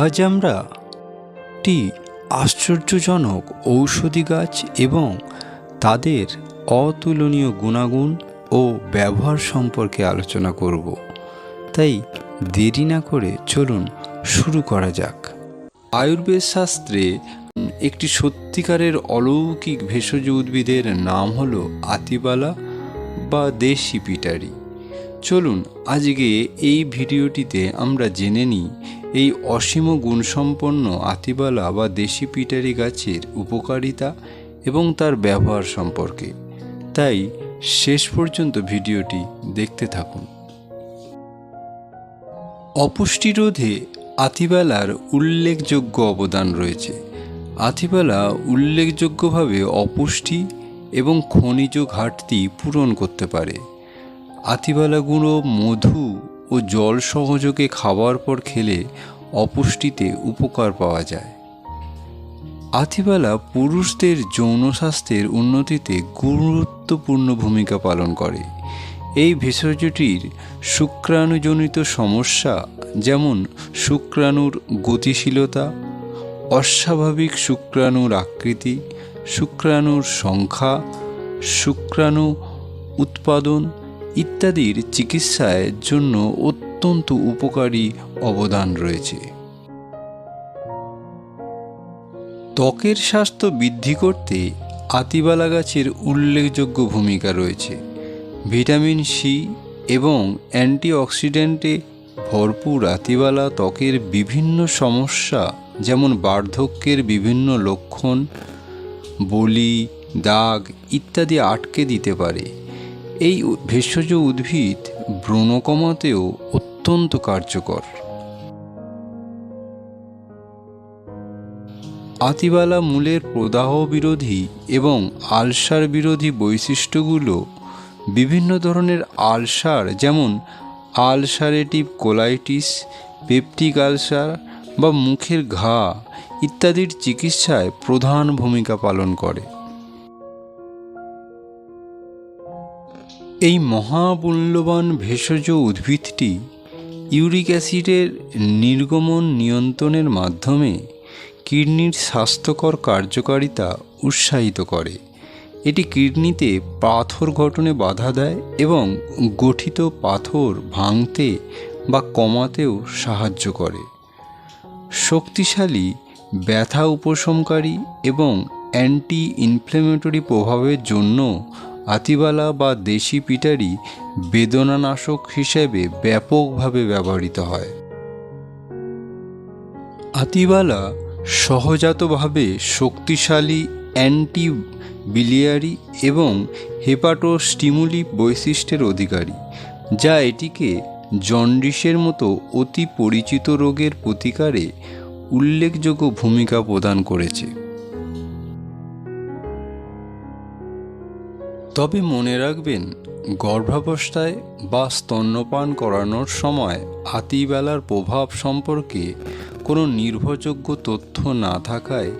আজ আমরা একটি আশ্চর্যজনক ঔষধি গাছ এবং তাদের অতুলনীয় গুণাগুণ ও ব্যবহার সম্পর্কে আলোচনা করব। তাই দেরি না করে চলুন শুরু করা যাক। আয়ুর্বেদ শাস্ত্রে একটি সত্যিকারের অলৌকিক ভেষজ উদ্ভিদের নাম হলো আতিবালা বা দেশি পিটারি। চলুন আজকে এই ভিডিওটিতে আমরা জেনে নিই এই অসীম গুণসম্পন্ন আতিবালা বা দেশি পিটারি গাছের উপকারিতা এবং তার ব্যবহার সম্পর্কে। তাই শেষ পর্যন্ত ভিডিওটি দেখতে থাকুন। অপুষ্টি রোধে আতিবালার উল্লেখযোগ্য অবদান রয়েছে। আতিবালা উল্লেখযোগ্যভাবে অপুষ্টি এবং খনিজ ঘাটতি পূরণ করতে পারে। আতিবালা গুঁড়ো মধু ও জল সহযোগে খাওয়ার পর খেলে অপুষ্টিতে উপকার পাওয়া যায়। আতিবালা পুরুষদের যৌন স্বাস্থ্যের উন্নতিতে গুরুত্বপূর্ণ ভূমিকা পালন করে। এই ভেষজটির শুক্রাণুজনিত সমস্যা যেমন শুক্রাণুর গতিশীলতা, অস্বাভাবিক শুক্রাণুর আকৃতি, শুক্রাণুর সংখ্যা, শুক্রাণু উৎপাদন ইত্যাদির চিকিৎসায় জন্য অত্যন্ত উপকারী অবদান রয়েছে। ত্বকের স্বাস্থ্য বৃদ্ধি করতে আতিবালা গাছের উল্লেখযোগ্য ভূমিকা রয়েছে। ভিটামিন সি এবং অ্যান্টিঅক্সিডেন্টে ভরপুর আতিবালা ত্বকের বিভিন্ন সমস্যা, যেমন বার্ধক্যের বিভিন্ন লক্ষণ, বলি, দাগ ইত্যাদি আটকে দিতে পারে। এই ভেষজ উদ্ভিদ ব্রণ কমাতেও অত্যন্ত কার্যকর। আতিবালা মূলের প্রদাহ বিরোধী এবং আলসার বিরোধী বৈশিষ্ট্যগুলো বিভিন্ন ধরনের আলসার যেমন আলসারেটিভ কোলাইটিস, পেপটিক আলসার বা মুখের ঘা ইত্যাদির চিকিৎসায় প্রধান ভূমিকা পালন করে। এই মহামূল্যবান ভেষজ উদ্ভিদটি ইউরিক অ্যাসিডের নির্গমন নিয়ন্ত্রণের মাধ্যমে কিডনির স্বাস্থ্যকর কার্যকারিতা উৎসাহিত করে। এটি কিডনিতে পাথর গঠনে বাধা দেয় এবং গঠিত পাথর ভাঙতে বা কমাতেও সাহায্য করে। শক্তিশালী, ব্যথা উপশমকারী এবং অ্যান্টি ইনফ্লেমেটরি প্রভাবের জন্য আতিবালা বা দেশি পিটারি বেদনানাশক হিসেবে ব্যাপকভাবে ব্যবহৃত হয়। আতিবালা সহজাতভাবে শক্তিশালী অ্যান্টি বিলিয়ারি এবং হেপাটোস্টিমুলি বৈশিষ্ট্যের অধিকারী, যা এটিকে জন্ডিসের মতো অতি পরিচিত রোগের প্রতিকারে উল্লেখযোগ্য ভূমিকা প্রদান করেছে। তবে মনে রাখবেন, গর্ভাবস্থায় বা স্তন্যপান করানোর সময় আতিবেলার প্রভাব সম্পর্কে কোনো নির্ভরযোগ্য তথ্য না থাকায়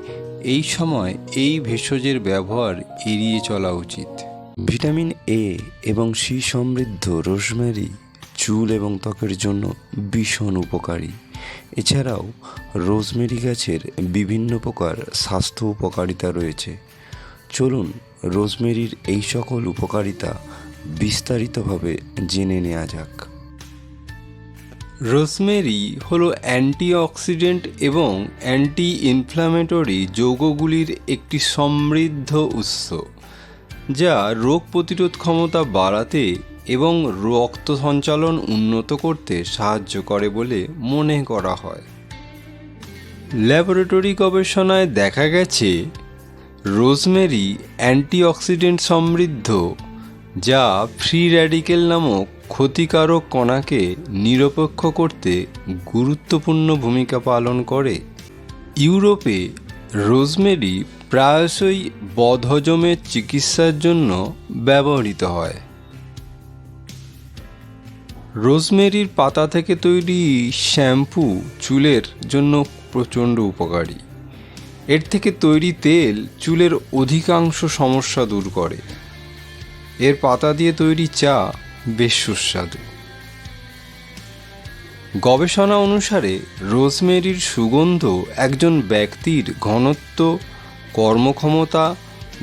এই সময় এই ভেষজের ব্যবহার এড়িয়ে চলা উচিত। ভিটামিন এ এবং সি সমৃদ্ধ রোজমেরি, চুল এবং ত্বকের জন্য ভীষণ উপকারী। এছাড়াও রোজমেরি গাছের বিভিন্ন প্রকার স্বাস্থ্য উপকারিতা রয়েছে। চলুন রোজমেরির এই সকল উপকারিতা বিস্তারিতভাবে জেনে নেওয়া যাক। রোজমেরি হলো অ্যান্টিঅক্সিডেন্ট এবং অ্যান্টি ইনফ্ল্যামেটরি যৌগগুলির একটি সমৃদ্ধ উৎস, যা রোগ প্রতিরোধ ক্ষমতা বাড়াতে এবং রক্ত সঞ্চালন উন্নত করতে সাহায্য করে বলে মনে করা হয়। ল্যাবরেটরি গবেষণায় দেখা গেছে রোজমেরি অ্যান্টিঅক্সিডেন্ট সমৃদ্ধ, যা ফ্রি র্যাডিকেল নামক ক্ষতিকারক কণাকে নিরপেক্ষ করতে গুরুত্বপূর্ণ ভূমিকা পালন করে। ইউরোপে রোজমেরি প্রায়শই বদহজমের চিকিৎসার জন্য ব্যবহৃত হয়। রোজমেরির পাতা থেকে তৈরি শ্যাম্পু চুলের জন্য প্রচণ্ড উপকারী। এর থেকে তৈরি তেল চুলের অধিকাংশ সমস্যা দূর করে। এর পাতা দিয়ে তৈরি চা বেশ সুস্বাদু। গবেষণা অনুসারে রোজমেরির সুগন্ধ একজন ব্যক্তির ঘনত্ব, কর্মক্ষমতা,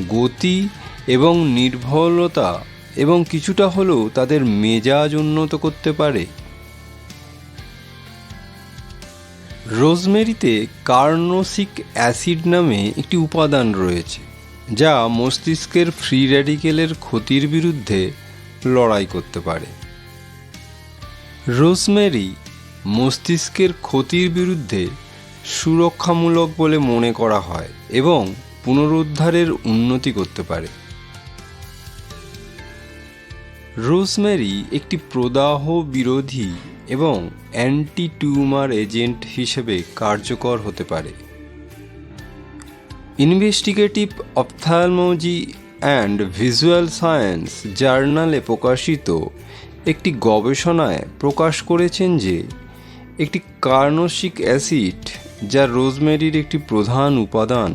গতি এবং নির্ভরতা এবং কিছুটা হলেও তাদের মেজাজ উন্নত করতে পারে। রোজমেরিতে কার্নোসিক অ্যাসিড নামে একটি উপাদান রয়েছে, যা মস্তিষ্কের ফ্রি র্যাডিকেলের ক্ষতির বিরুদ্ধে লড়াই করতে পারে। রোজমেরি মস্তিষ্কের ক্ষতির বিরুদ্ধে সুরক্ষামূলক বলে মনে করা হয় এবং পুনরুদ্ধারের উন্নতি করতে পারে। রোজমেরি একটি প্রদাহ বিরোধী এবং অ্যান্টি টিউমার এজেন্ট হিসেবে কার্যকর হতে পারে। Investigative ophthalmology and visual science জার্নালে প্রকাশিত একটি গবেষণায় প্রকাশ করেছেন যে, একটি কার্নোসিক অ্যাসিড যা রোজমেরির একটি প্রধান উপাদান,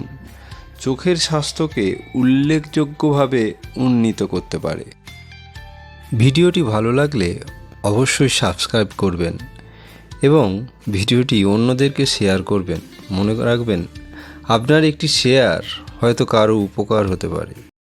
চোখের স্বাস্থ্যকে উল্লেখযোগ্যভাবে উন্নীত করতে পারে। ভিডিওটি ভালো লাগলে অবশ্যই সাবস্ক্রাইব করবেন এবং ভিডিওটি অন্যদেরকে শেয়ার করবেন। মনে রাখবেন, আপনার একটি শেয়ার হয়তো কারও উপকার হতে পারে।